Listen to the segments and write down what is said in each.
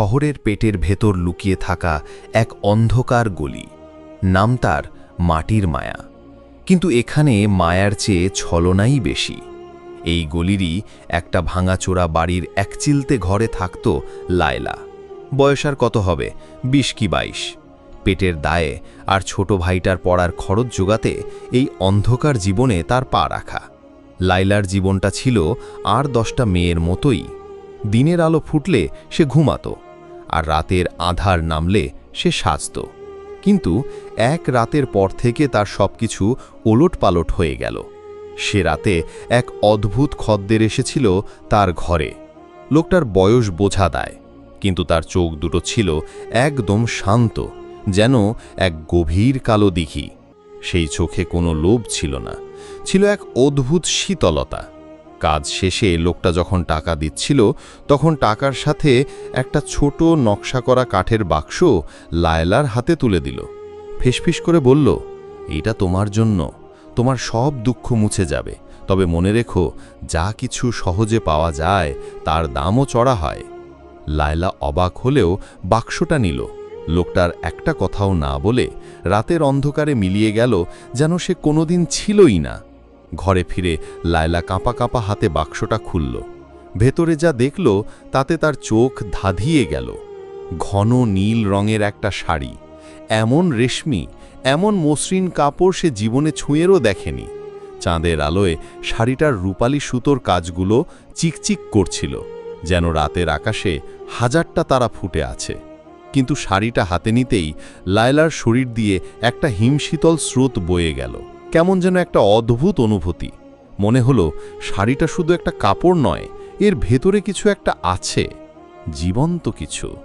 শহরের পেটের ভেতর লুকিয়ে থাকা এক অন্ধকার গলি। নাম তার মাটির মায়া। কিন্তু এখানে মায়ার চেয়ে ছলনাই বেশি। এই গলিরই একটা ভাঙাচোরা বাড়ির একচিলতে ঘরে থাকত লায়লা। বয়স আর কত হবে? বিশ কি বাইশ। পেটের দায়ে আর ছোট ভাইটার পড়ার খরচ জোগাতে এই অন্ধকার জীবনে তার পা রাখা। লাইলার জীবনটা ছিল আর দশটা মেয়ের মতোই। দিনের আলো ফুটলে সে ঘুমাতো। আর রাতের আধার নামলে সে সাজত। কিন্তু এক রাতের পর থেকে তার সব সবকিছু ওলটপালট হয়ে গেল। সে রাতে এক অদ্ভুত খদ্দের এসেছিল তার ঘরে। লোকটার বয়স বোঝা দেয়, কিন্তু তার চোখ দুটো ছিল একদম শান্ত, যেন এক গভীর কালো দিঘি। সেই চোখে কোনো লোভ ছিল না, ছিল এক অদ্ভুত শীতলতা। কাজ শেষে লোকটা যখন টাকা দিচ্ছিল, তখন টাকার সাথে একটা ছোট নকশা করা কাঠের বাক্স লায়লার হাতে তুলে দিল। ফিসফিস করে বলল, এটা তোমার জন্য। তোমার সব দুঃখ মুছে যাবে। তবে মনে রেখো, যা কিছু সহজে পাওয়া যায়, তার দামও চড়া হয়। লায়লা অবাক হলেও বাক্সটা নিল। লোকটার একটা কথাও না বলে রাতের অন্ধকারে মিলিয়ে গেল যেন সে কোনোদিন ছিলই না। ঘরে ফিরে লায়লা কাঁপা কাঁপা হাতে বাক্সটা খুলল। ভেতরে যা দেখল, তাতে তার চোখ ধাঁধিয়ে গেল। ঘন নীল রঙের একটা শাড়ি। এমন রেশমি, এমন মসৃণ কাপড় সে জীবনে ছুঁয়েরও দেখেনি। চাঁদের আলোয় শাড়িটার রূপালি সুতোর কাজগুলো চিকচিক করছিল, যেন রাতের আকাশে হাজারটা তারা ফুটে আছে। কিন্তু শাড়িটা হাতে নিতেই লায়লার শরীর দিয়ে একটা হিমশীতল স্রোত বয়ে গেল। কেমন যেন একটা অদ্ভুত অনুভূতি। মনে হলো, শাড়িটা শুধু একটা কাপড় নয়, এর ভেতরে কিছু একটা আছে, জীবন্ত কিছু।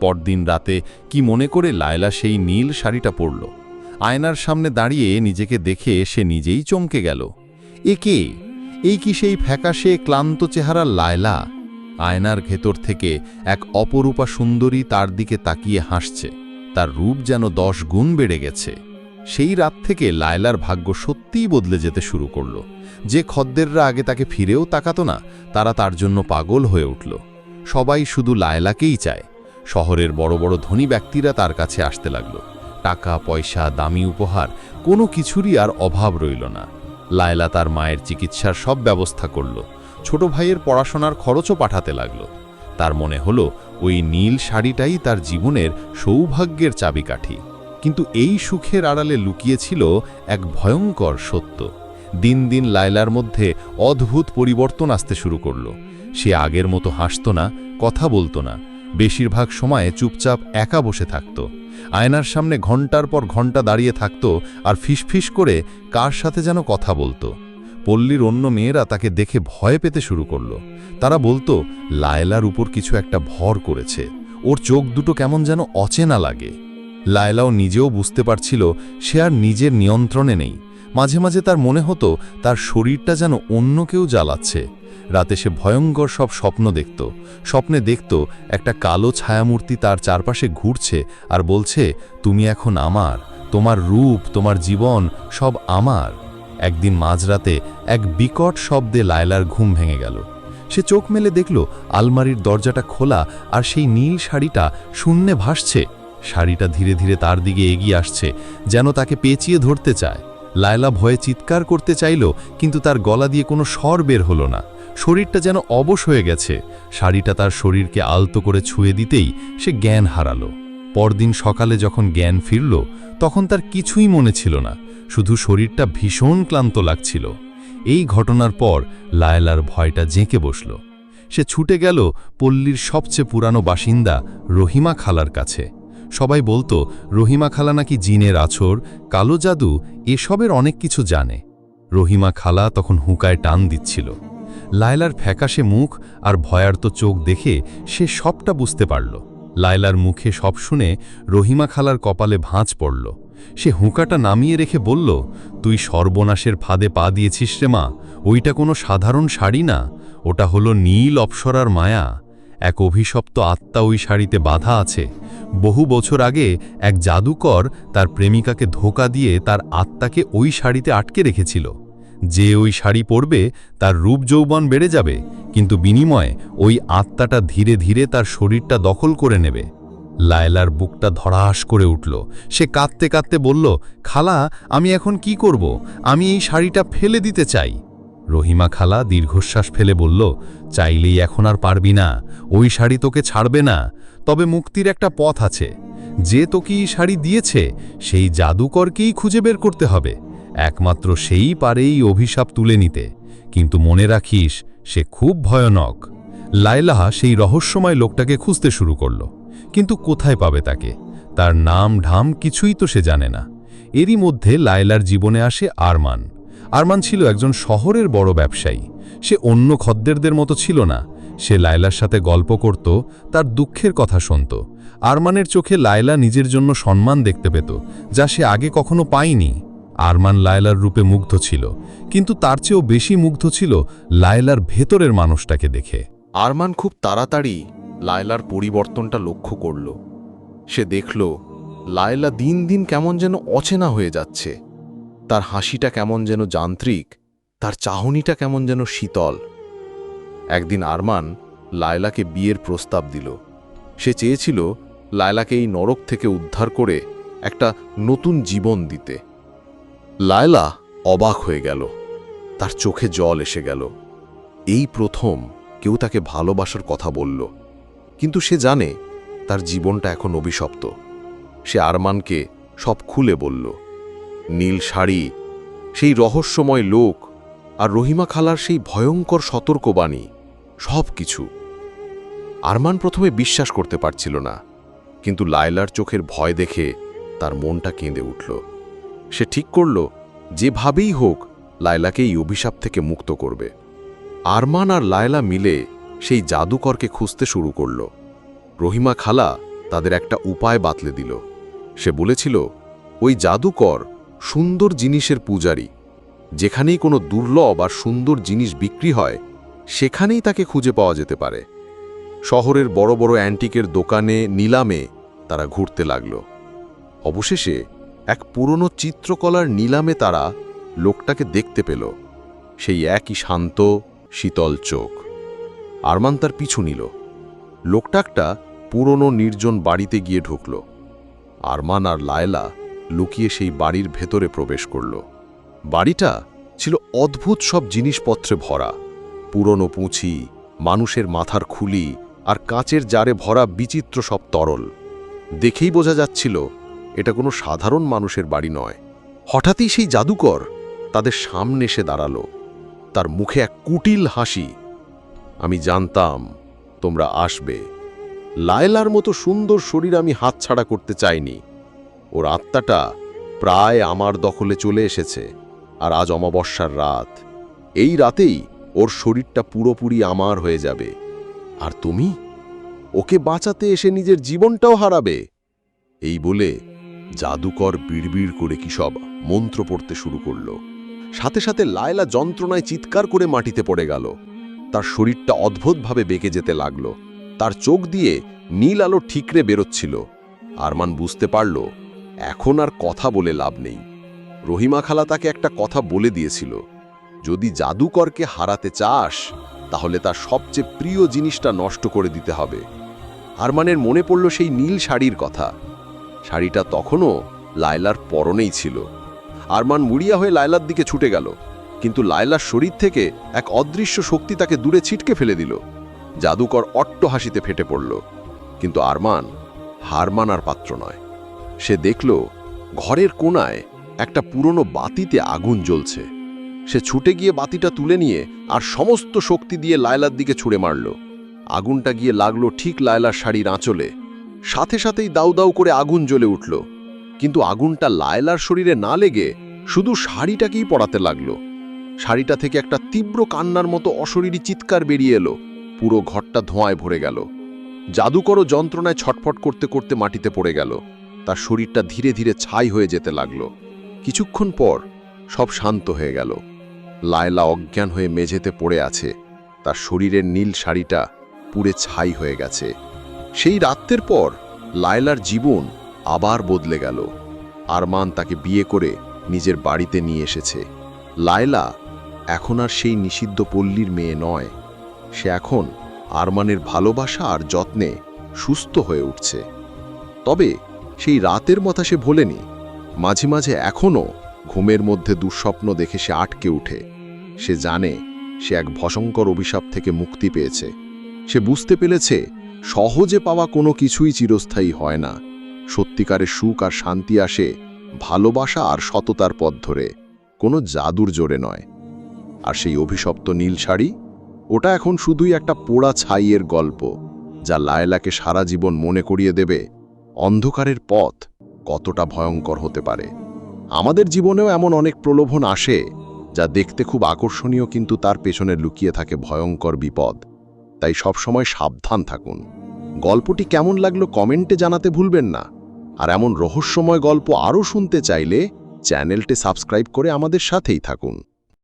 পরদিন রাতে কি মনে করে লায়লা সেই নীল শাড়িটা পরল। আয়নার সামনে দাঁড়িয়ে নিজেকে দেখে সে নিজেই চমকে গেল। এ কে? এই কি সেই ফ্যাকাশে ক্লান্ত চেহারা লায়লা? আয়নার ভেতর থেকে এক অপরূপা সুন্দরী তার দিকে তাকিয়ে হাসছে। তার রূপ যেন দশ গুণ বেড়ে গেছে। সেই রাত থেকে লায়লার ভাগ্য সত্যিই বদলে যেতে শুরু করল। যে খদ্দেররা আগে তাকে ফিরেও তাকাতো না, তারা তার জন্য পাগল হয়ে উঠল। সবাই শুধু লায়লাকেই চায়। শহরের বড় বড় ধনী ব্যক্তিরা তার কাছে আসতে লাগল। টাকা, পয়সা, দামি উপহার, কোনো কিছুরই আর অভাব রইল না। লায়লা তার মায়ের চিকিৎসার সব ব্যবস্থা করল। ছোট ভাইয়ের পড়াশোনার খরচও পাঠাতে লাগল। তার মনে হলো, ওই নীল শাড়িটাই তার জীবনের সৌভাগ্যের চাবিকাঠি। কিন্তু এই সুখের আড়ালে লুকিয়েছিল এক ভয়ঙ্কর সত্য। দিন দিন লায়লার মধ্যে অদ্ভুত পরিবর্তন আসতে শুরু করল। সে আগের মতো হাসত না, কথা বলতো না। বেশিরভাগ সময়ে চুপচাপ একা বসে থাকত। আয়নার সামনে ঘণ্টার পর ঘণ্টা দাঁড়িয়ে থাকত আর ফিসফিস করে কার সাথে যেন কথা বলতো। পল্লীর অন্য মেয়েরা তাকে দেখে ভয় পেতে শুরু করল। তারা বলতো, লায়লার উপর কিছু একটা ভর করেছে। ওর চোখ দুটো কেমন যেন অচেনা লাগে। লায়লাও নিজেও বুঝতে পারছিল সে আর নিজের নিয়ন্ত্রণে নেই। মাঝে মাঝে তার মনে হতো তার শরীরটা যেন অন্য কেউ জ্বালাচ্ছে। রাতে সে ভয়ঙ্কর সব স্বপ্ন দেখত। স্বপ্নে দেখত একটা কালো ছায়ামূর্তি তার চারপাশে ঘুরছে আর বলছে, তুমি এখন আমার। তোমার রূপ, তোমার জীবন সব আমার। একদিন মাঝরাতে এক বিকট শব্দে লায়লার ঘুম ভেঙে গেল। সে চোখ মেলে দেখল আলমারির দরজাটা খোলা আর সেই নীল শাড়িটা শূন্যে ভাসছে। শাড়িটা ধীরে ধীরে তার দিকে এগিয়ে আসছে, যেন তাকে পেঁচিয়ে ধরতে চায়। লায়লা ভয়ে চিৎকার করতে চাইল, কিন্তু তার গলা দিয়ে কোনো স্বর বের হলো না। শরীরটা যেন অবশ হয়ে গেছে। শাড়িটা তার শরীরকে আলতো করে ছুঁয়ে দিতেই সে জ্ঞান হারালো। পরদিন সকালে যখন জ্ঞান ফিরল, তখন তার কিছুই মনে ছিল না, শুধু শরীরটা ভীষণ ক্লান্ত লাগছিল। এই ঘটনার পর লায়লার ভয়টা জেঁকে বসল। সে ছুটে গেল পল্লীর সবচেয়ে পুরানো বাসিন্দা রহিমা খালার কাছে। সবাই বলতো, রহিমা খালা নাকি জিনের আছর, কালো জাদু, এসবের অনেক কিছু জানে। রহিমা খালা তখন হুঁকায় টান দিচ্ছিল। লায়লার ফ্যাকাশে মুখ আর ভয়ার্ত চোখ দেখে সে সবটা বুঝতে পারল। লায়লার মুখে সব শুনে রহিমা খালার কপালে ভাঁজ পড়ল। সে হুঁকাটা নামিয়ে রেখে বলল, তুই সর্বনাশের ফাঁদে পা দিয়েছিস রে মা, ওইটা কোনো সাধারণ শাড়ি না, ওটা হলো নীল অপসরার মায়া। এক অভিশপ্ত আত্মা ওই শাড়িতে বাধা আছে। বহু বছর আগে এক জাদুকর তার প্রেমিকাকে ধোকা দিয়ে তার আত্মাকে ওই শাড়িতে আটকে রেখেছিল। যে ওই শাড়ি পরবে তার রূপ যৌবন বেড়ে যাবে, কিন্তু বিনিময়ে ওই আত্মাটা ধীরে ধীরে তার শরীরটা দখল করে নেবে। লায়লার বুকটা ধরাস করে উঠল। সে কাঁদতে কাঁদতে বলল, খালা, আমি এখন কি করব? আমি এই শাড়িটা ফেলে দিতে চাই। রহিমা খালা দীর্ঘশ্বাস ফেলে বলল, চাইলেই এখন আর পারবি না, ওই শাড়ি তোকে ছাড়বে না, তবে মুক্তির একটা পথ আছে। যে তোকে এই শাড়ি দিয়েছে, সেই জাদুকরকেই খুঁজে বের করতে হবে। একমাত্র সেই পারেই অভিশাপ তুলে নিতে। কিন্তু মনে রাখিস, সে খুব ভয়ানক। লাইলা সেই রহস্যময় লোকটাকে খুঁজতে শুরু করল, কিন্তু কোথায় পাবে তাকে? তার নাম ঢাম কিছুই তো সে জানে না। এরই মধ্যে লায়লার জীবনে আসে আরমান। আরমান ছিল একজন শহরের বড় ব্যবসায়ী। সে অন্য খদ্দেরদের মতো ছিল না। সে লায়লার সাথে গল্প করত, তার দুঃখের কথা শুনত। আরমানের চোখে লায়লা নিজের জন্য সম্মান দেখতে পেত, যা সে আগে কখনো পায়নি। আরমান লায়লার রূপে মুগ্ধ ছিল, কিন্তু তার চেয়েও বেশি মুগ্ধ ছিল লায়লার ভেতরের মানুষটাকে দেখে। আরমান খুব তাড়াতাড়ি লায়লার পরিবর্তনটা লক্ষ্য করল। সে দেখল, লায়লা দিন দিন কেমন যেন অচেনা হয়ে যাচ্ছে। তার হাসিটা কেমন যেন যান্ত্রিক, তার চাহনিটা কেমন যেন শীতল। একদিন আরমান লায়লাকে বিয়ের প্রস্তাব দিল। সে চেয়েছিল লায়লাকে এই নরক থেকে উদ্ধার করে একটা নতুন জীবন দিতে। লায়লা অবাক হয়ে গেল। তার চোখে জল এসে গেল। এই প্রথম কেউ তাকে ভালোবাসার কথা বলল। কিন্তু সে জানে তার জীবনটা এখন অভিশপ্ত। সে আরমানকে সব খুলে বলল। নীল শাড়ি, সেই রহস্যময় লোক আর রহিমা খালার সেই ভয়ঙ্কর সতর্কবাণী সব কিছু আরমান প্রথমে বিশ্বাস করতে পারছিল না, কিন্তু লায়লার চোখের ভয় দেখে তার মনটা কেঁদে উঠল। সে ঠিক করল, যেভাবেই হোক, লায়লাকে এই অভিশাপ থেকে মুক্ত করবে। আরমান আর লায়লা মিলে সেই জাদুকরকে খুঁজতে শুরু করল। রহিমা খালা তাদের একটা উপায় বাতলে দিল। সে বলেছিল, ওই জাদুকর সুন্দর জিনিসের পূজারী। যেখানেই কোনো দুর্লভ আর সুন্দর জিনিস বিক্রি হয়, সেখানেই তাকে খুঁজে পাওয়া যেতে পারে। শহরের বড় বড় অ্যান্টিকের দোকানে নিলামে তারা ঘুরতে লাগল। অবশেষে এক পুরনো চিত্রকলার নিলামে তারা লোকটাকে দেখতে পেল। সেই একই শান্ত, শীতল চোখ। আরমান তার পিছু নিল। লোকটা একটা পুরনো নির্জন বাড়িতে গিয়ে ঢুকল। আরমান আর লায়লা লুকিয়ে সেই বাড়ির ভেতরে প্রবেশ করল। বাড়িটা ছিল অদ্ভুত সব জিনিসপত্রে ভরা। পুরনো পুঁছি মানুষের মাথার খুলি আর কাঁচের জারে ভরা বিচিত্র সব তরল। দেখেই বোঝা যাচ্ছিল, এটা কোনো সাধারণ মানুষের বাড়ি নয়। হঠাৎই সেই জাদুকর তাদের সামনে এসে দাঁড়াল। তার মুখে এক কুটিল হাসি। আমি জানতাম তোমরা আসবে। লায়লার মতো সুন্দর শরীর আমি হাতছাড়া করতে চাইনি। ওর আত্মাটা প্রায় আমার দখলে চলে এসেছে, আর আজ অমাবস্যার রাত। এই রাতেই ওর শরীরটা পুরোপুরি আমার হয়ে যাবে। আর তুমি? ওকে বাঁচাতে এসে নিজের জীবনটাও হারাবে। এই বলে জাদুকর বিড়বিড় করে কি সব মন্ত্র পড়তে শুরু করল। সাথে সাথে লায়লা যন্ত্রণায় চিৎকার করে মাটিতে পড়ে গেল। তার শরীরটা অদ্ভুতভাবে বেঁকে যেতে লাগল। তার চোখ দিয়ে নীল আলো ঠিকরে বেরোচ্ছিল। আরমান বুঝতে পারল এখন আর কথা বলে লাভ নেই। রহিমা খালা তাকে একটা কথা বলে দিয়েছিল, যদি জাদুকরকে হারাতে চাস, তাহলে তার সবচেয়ে প্রিয় জিনিসটা নষ্ট করে দিতে হবে। আরমানের মনে পড়ল সেই নীল শাড়ির কথা। শাড়িটা তখনও লায়লার পরনেই ছিল। আরমান মুড়িয়া হয়ে লায়লার দিকে ছুটে গেল, কিন্তু লায়লার শরীর থেকে এক অদৃশ্য শক্তি তাকে দূরে ছিটকে ফেলে দিল। জাদুকর অট্ট হাসিতে ফেটে পড়ল, কিন্তু আরমান হার মানার পাত্র নয়। সে দেখল ঘরের কোণায় একটা পুরনো বাতিতে আগুন জ্বলছে। সে ছুটে গিয়ে বাতিটা তুলে নিয়ে আর সমস্ত শক্তি দিয়ে লায়লার দিকে ছুঁড়ে মারল। আগুনটা গিয়ে লাগল ঠিক লায়লার শাড়ির আঁচলে। সাথে সাথেই দাউ দাউ করে আগুন জ্বলে উঠল। কিন্তু আগুনটা লায়লার শরীরে না লেগে শুধু শাড়িটাকেই পড়াতে লাগল। শাড়িটা থেকে একটা তীব্র কান্নার মতো অশরীরী চিৎকার বেরিয়ে এলো। পুরো ঘরটা ধোঁয়ায় ভরে গেল। জাদুকরও যন্ত্রণায় ছটফট করতে করতে মাটিতে পড়ে গেল। তার শরীরটা ধীরে ধীরে ছাই হয়ে যেতে লাগল। কিছুক্ষণ পর সব শান্ত হয়ে গেল। লায়লা অজ্ঞান হয়ে মেঝেতে পড়ে আছে। তার শরীরের নীল শাড়িটা পুড়ে ছাই হয়ে গেছে। সেই রাত্রের পর লায়লার জীবন আবার বদলে গেল। আরমান তাকে বিয়ে করে নিজের বাড়িতে নিয়ে এসেছে। লায়লা এখন আর সেই নিষিদ্ধ পল্লীর মেয়ে নয়। সে এখন আরমানের ভালোবাসা আর যত্নে সুস্থ হয়ে উঠছে। তবে সেই রাতের মতা সে ভোলেনি। মাঝে মাঝে এখনও ঘুমের মধ্যে দুঃস্বপ্ন দেখে সে আটকে উঠে সে জানে সে এক ভয়ঙ্কর অভিশাপ থেকে মুক্তি পেয়েছে। সে বুঝতে পেরেছে সহজে পাওয়া কোনো কিছুই চিরস্থায়ী হয় না। সত্যিকারের সুখ আর শান্তি আসে ভালোবাসা আর সততার পথ ধরে, কোনো জাদুর জোরে নয়। আর সেই অভিশপ্ত নীল শাড়ি, ওটা এখন শুধুই একটা পোড়া ছাইয়ের গল্প, যা লায়লাকে সারা জীবন মনে করিয়ে দেবে অন্ধকারের পথ কতটা ভয়ঙ্কর হতে পারে। আমাদের জীবনেও এমন অনেক প্রলোভন আসে, যা দেখতে খুব আকর্ষণীয় কিন্তু তার পেছনে লুকিয়ে থাকে ভয়ঙ্কর বিপদ। তাই সবসময় সাবধান থাকুন। গল্পটি কেমন লাগল কমেন্টে জানাতে ভুলবেন না। আর এমন রহস্যময় গল্প আরও শুনতে চাইলে চ্যানেলটি সাবস্ক্রাইব করে আমাদের সাথেই থাকুন।